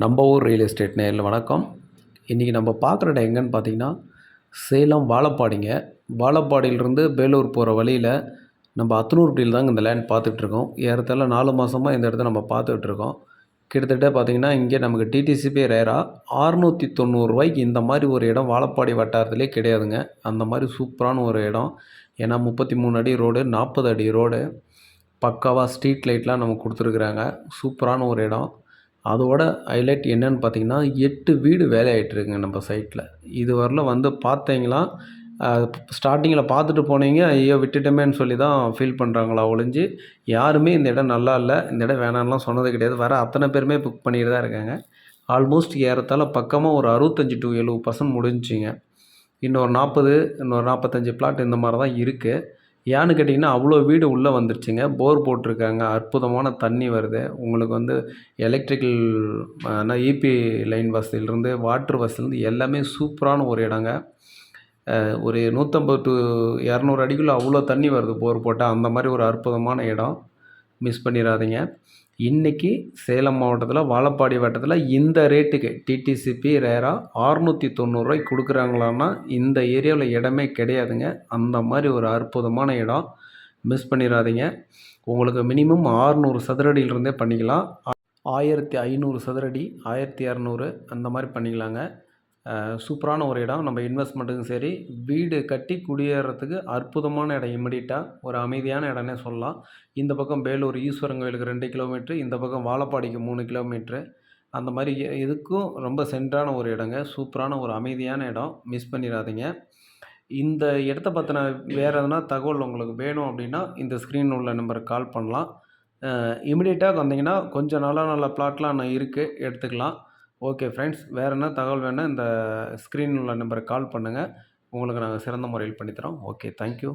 நம்ம ஊர் real estate நேரில் வணக்கம். இன்றைக்கி நம்ம பார்க்குற இடம் எங்கன்னு பார்த்தீங்கன்னா சேலம் வாழப்பாடிங்க. வாழப்பாடியிலிருந்து பேலூர் போகிற வழியில் நம்ம அத்தனூர்பட்டியில் தாங்க இந்த லேண்ட் பார்த்துட்ருக்கோம். ஏறத்தால நாலு மாதமாக இந்த இடத்த நம்ம பார்த்துட்ருக்கோம். கிட்டத்தட்ட பார்த்தீங்கன்னா இங்கே நமக்கு டிடிசிபி ரேரா அறுநூற்றி தொண்ணூறுரூவாய்க்கு இந்த மாதிரி ஒரு இடம் வாழப்பாடி வட்டாரத்துலேயே கிடையாதுங்க. அந்த மாதிரி சூப்பரான ஒரு இடம். ஏன்னா முப்பத்தி மூணு அடி ரோடு நாற்பது அடி ரோடு. பக்காவாக ஸ்ட்ரீட் லைட்லாம் நமக்கு கொடுத்துருக்குறாங்க. சூப்பரான ஒரு இடம். அதோட ஹைலைட் என்னன்னு பார்த்தீங்கன்னா எட்டு வீடு வேலையாயிட்டுருக்குங்க நம்ம சைட்டில் இது வரலும் வந்து பார்த்தீங்களா? ஸ்டார்டிங்கில் பார்த்துட்டு போனீங்க ஐயோ விட்டுட்டோமேன்னு சொல்லி தான் ஃபீல் பண்ணுறாங்களா ஒழிஞ்சு யாருமே இந்த இடம் நல்லா இல்லை இந்த இடம் வேணாம்லாம் சொன்னது கிடையாது. வர அத்தனை பேருமே புக் பண்ணிட்டு தான் இருக்காங்க. ஆல்மோஸ்ட் ஏறத்தால் பக்கமாக ஒரு அறுபத்தஞ்சி டு எழுபது பர்சன்ட் முடிஞ்சிங்க இன்னொரு நாற்பது இன்னொரு நாற்பத்தஞ்சு பிளாட் இந்த மாதிரி தான் இருக்குது ஏன்னு கேட்டிங்கன்னா அவ்வளோ வீடு உள்ளே வந்துருச்சுங்க. போர் போட்டிருக்காங்க. அற்புதமான தண்ணி வருது. உங்களுக்கு வந்து எலக்ட்ரிக்கல் இபி லைன் வசதியிலேருந்து வாட்ரு வசதியிலேருந்து எல்லாமே சூப்பரான ஒரு இடங்க. ஒரு நூற்றம்பது டு இரநூறு அடிக்குள்ளே அவ்வளோ தண்ணி வருது போர் போட்டால். அந்த மாதிரி ஒரு அற்புதமான இடம். மிஸ் பண்ணிடாதீங்க. இன்றைக்கி சேலம் மாவட்டத்தில் வாழப்பாடி வட்டத்தில் இந்த ரேட்டுக்கு டிடிசிபி ரேரா அறுநூற்றி தொண்ணூறுரூவாய்க்கு கொடுக்குறாங்களான்னா இந்த ஏரியாவில் இடமே கிடையாதுங்க. அந்த மாதிரி ஒரு அற்புதமான இடம். மிஸ் பண்ணிடாதீங்க. உங்களுக்கு மினிமம் ஆறுநூறு சதுரடியிலிருந்தே பண்ணிக்கலாம். ஆயிரத்தி ஐநூறு சதுரடி ஆயிரத்தி இரநூறு அந்த மாதிரி பண்ணிக்கலாங்க. சூப்பரான ஒரு இடம். நம்ம இன்வெஸ்ட்மெண்ட்டுக்கும் சரி வீடு கட்டி குடியேறத்துக்கு அற்புதமான இடம். இமிடியட்டாக ஒரு அமைதியான இடம்னே சொல்லலாம். இந்த பக்கம் பேலூர் ஈஸ்வரன் கோயிலுக்கு ரெண்டு கிலோமீட்ரு இந்த பக்கம் வாழப்பாடிக்கு மூணு கிலோமீட்ரு அந்த மாதிரி இதுக்கும் ரொம்ப சென்றான ஒரு இடங்க. சூப்பரான ஒரு அமைதியான இடம். மிஸ் பண்ணிடாதீங்க. இந்த இடத்த பற்றின வேறு எதனா தகவல் உங்களுக்கு வேணும் அப்படின்னா இந்த ஸ்க்ரீன் உள்ள நம்பருக்கு கால் பண்ணலாம். இமிடியேட்டாக வந்தீங்கன்னா கொஞ்சம் நல்ல நல்ல பிளாட்லாம் நான் இருக்குது எடுத்துக்கலாம். ஓகே ஃப்ரெண்ட்ஸ் வேறு என்ன தகவல் வேணால் இந்த ஸ்க்ரீன் உள்ள நம்பருக்கு கால் பண்ணுங்கள் உங்களுக்கு நாங்கள் சிறந்த முறையில் பண்ணித்தரோம். Okay thank you